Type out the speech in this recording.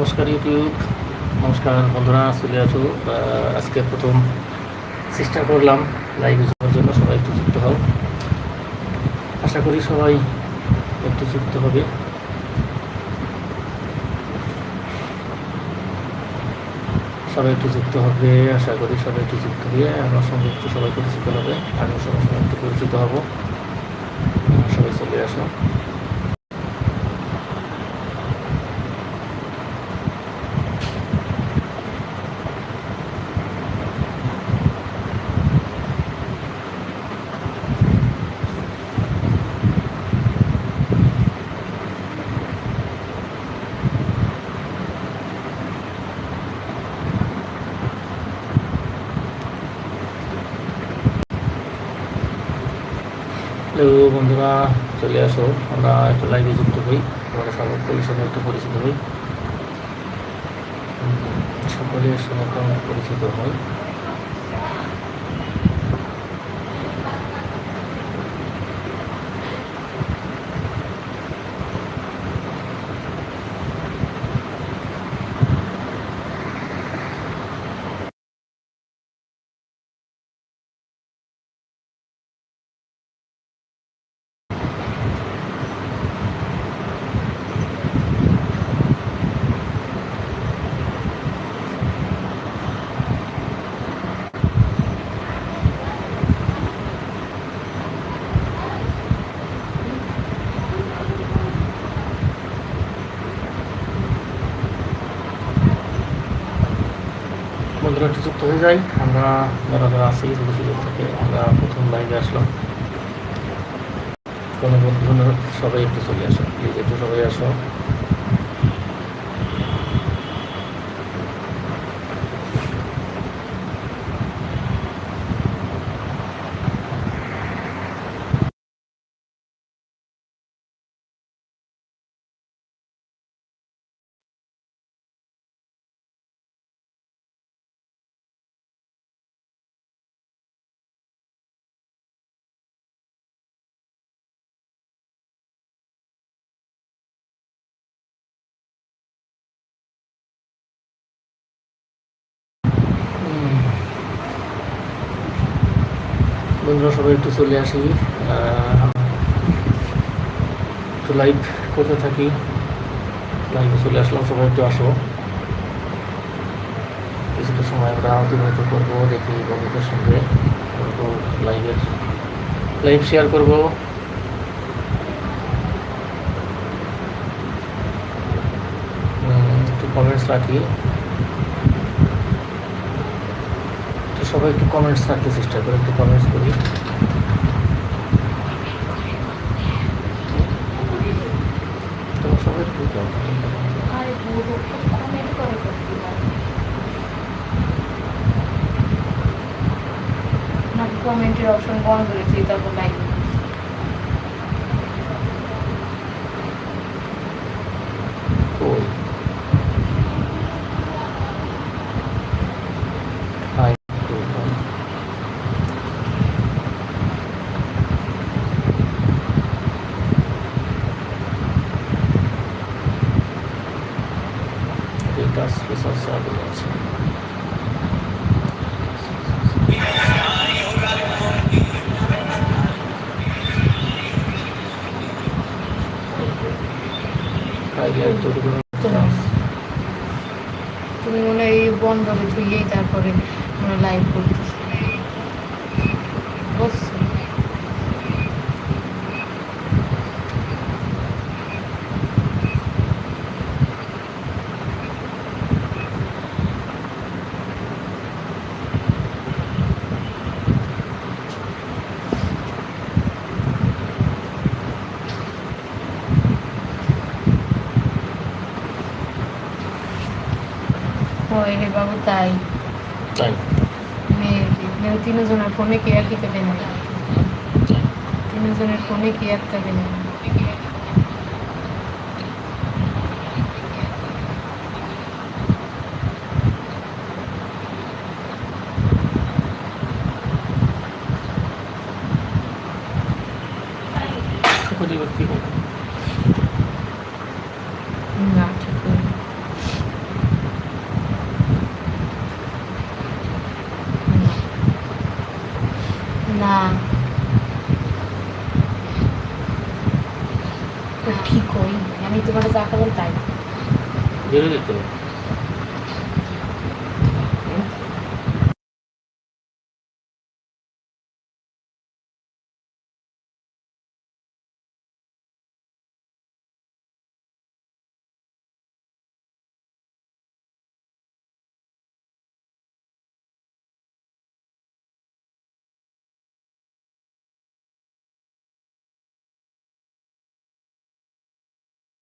নমস্কার ইউটিউব নমস্কার বন্ধুরা, চলে আসো আজকে প্রথম চেষ্টা করলাম লাইভ যাওয়ার জন্য সবাই একটু যুক্ত হও। আশা করি সবাই একটু যুক্ত হবে। সবাই একটু যুক্ত হবে, আশা করি সবাই একটু যুক্ত হয়ে আমার সঙ্গে একটু সবাই পরিচিত হবে। আমিও সবার সঙ্গে একটু পরিচিত হব। সবাই চলে আসো। হ্যালো বন্ধুরা, চলে আসো। আমরা একটু লাইভে যুক্ত হই। আমরা সকলের সঙ্গে একটু পরিচিত হই। সকলের সঙ্গে পরিচিত হই বন্ধুরা, একটু যুক্ত হয়ে যাই। আমরা যারা যারা আছি সুযোগ থেকে আমরা প্রথম লাইভে আসলাম। কোনো বন্ধু সবাই একটু চলে আসো। প্লিজ একটু সবাই আসো। বন্ধুরা, সবাই একটু চলে আসি। একটু লাইভ করতে থাকি। লাইভে চলে আসলাম, সবাই একটু আসো। কিছুটা সময় আমরা অতিবাহিত করব, দেখি বন্ধুদের সঙ্গে। করব লাইভের লাইভ শেয়ার করব। একটু কমেন্টস রাখি তো সবাই একটু কমেন্টস রাখতে চেষ্টা করে, একটু কমেন্টস করি। কমেন্টের অপশন বন্ধ হয়েছে তারপর লাইক কই হাই এটা স্পেশাল সার্ভিস আছে তুমি মনে হয় এই বন্ধ তুই তারপরে মনে লাইভ করতেছি হয় রে বাবু তাই? তাই মেয়ে তিনজনের ফোনে কি একই দেবে না তিনজনের ফোনে কি একটা দেবে না পরিবার কি করবে না ঠিক করে না ঠিক করি আমি তোমার যা খবর তাই। বেরো দিতে